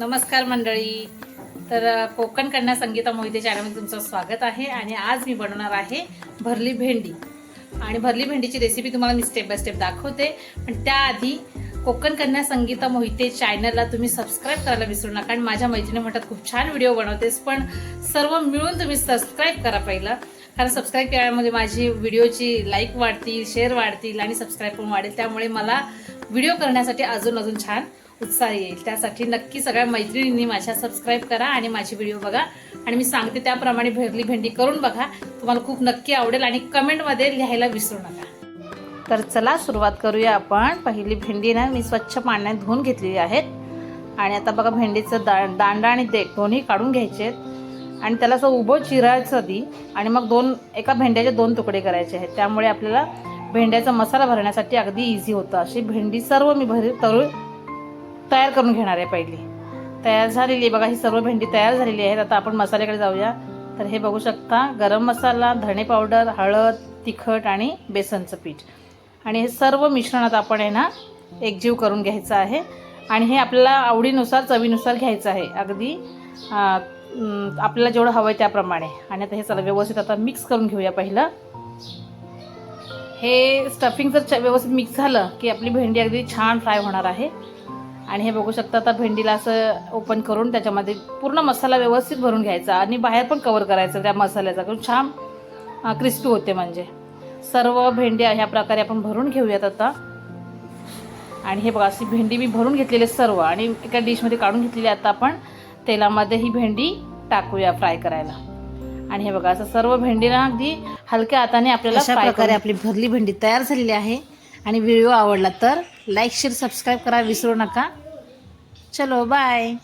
नमस्कार मंडळी. तर कोकण कन्या संगीता मोहिते चॅनलमध्ये तुमचं स्वागत आहे आणि आज मी बनवणार आहे भरली भेंडी. आणि भरली भेंडीची रेसिपी तुम्हाला मी स्टेप बाय स्टेप दाखवते. पण त्याआधी कोकण कन्या संगीता मोहिते चॅनलला तुम्ही सबस्क्राईब करायला विसरू नका आणि माझ्या मैत्रिणी म्हणतात खूप छान व्हिडिओ बनवतेस पण सर्व मिळून तुम्ही सबस्क्राईब करा पहिलं. कारण सबस्क्राईब केल्यामुळे माझी व्हिडिओची लाईक वाढतील शेअर वाढतील आणि सबस्क्राईब पण वाढेल. त्यामुळे मला व्हिडिओ करण्यासाठी अजून अजून छान उत्साह येईल. त्यासाठी नक्की सगळ्या मैत्रिणींनी माझ्या सबस्क्राईब करा आणि माझी व्हिडिओ बघा. आणि मी सांगते त्याप्रमाणे भरली भेंडी करून बघा. तुम्हाला खूप नक्की आवडेल आणि कमेंटमध्ये लिहायला विसरू नका. तर चला सुरुवात करूया आपण. पहिली भेंडी ना मी स्वच्छ पाण्यात धुवून घेतलेली आहेत. आणि आता बघा भेंडीचं दा दांडा आणि देठ दोन्ही काढून घ्यायचे आहेत. आणि त्याला असं उभं चिरायचं आधी. आणि मग दोन एका भेंड्याचे दोन तुकडे करायचे आहेत. त्यामुळे आपल्याला भेंड्याचा मसाला भरण्यासाठी अगदी इझी होतं. अशी भेंडी सर्व मी भरी तळू तयार करून घेणार आहे पहिली. तयार झालेली आहे. बघा ही सर्व भेंडी तयार झालेली आहेत. आता आपण मसाल्याकडे जाऊया. तर हे बघू शकता गरम मसाला धणे पावडर हळद तिखट आणि बेसनचं पीठ. आणि हे सर्व मिश्रणात आपण आहे ना एकजीव करून घ्यायचं आहे. आणि हे आपल्याला आवडीनुसार चवीनुसार घ्यायचं आहे. अगदी आपल्याला जेवढं हवं आहे त्याप्रमाणे. आणि आता हे चला व्यवस्थित आता मिक्स करून घेऊया पहिलं. हे स्टफिंग जर च- व्यवस्थित मिक्स झालं की आपली भेंडी अगदी छान फ्राय होणार आहे. आणि हे बघू शकता आता भेंडीला असं ओपन करून त्याच्यामध्ये पूर्ण मसाला व्यवस्थित भरून घ्यायचा आणि बाहेर पण कवर करायचं त्या मसाल्याचा. करून छान क्रिस्पी होते म्हणजे. सर्व भेंडी ह्या प्रकारे आपण भरून घेऊयात आता. आणि हे बघा अशी भेंडी मी भरून घेतलेली सर्व. आणि एका डिशमध्ये काढून घेतलेली आता आपण. तेलामध्ये ही भेंडी टाकूया फ्राय करायला. आणि हे बघा असं सर्व भेंडीला अगदी हलक्या हाताने आपल्याला प्रकारे आपली भरली भेंडी तयार झालेली आहे. आणि व्हिडिओ आवडला तर लाईक शेअर सबस्क्राईब करा विसरू नका. चलो बाय.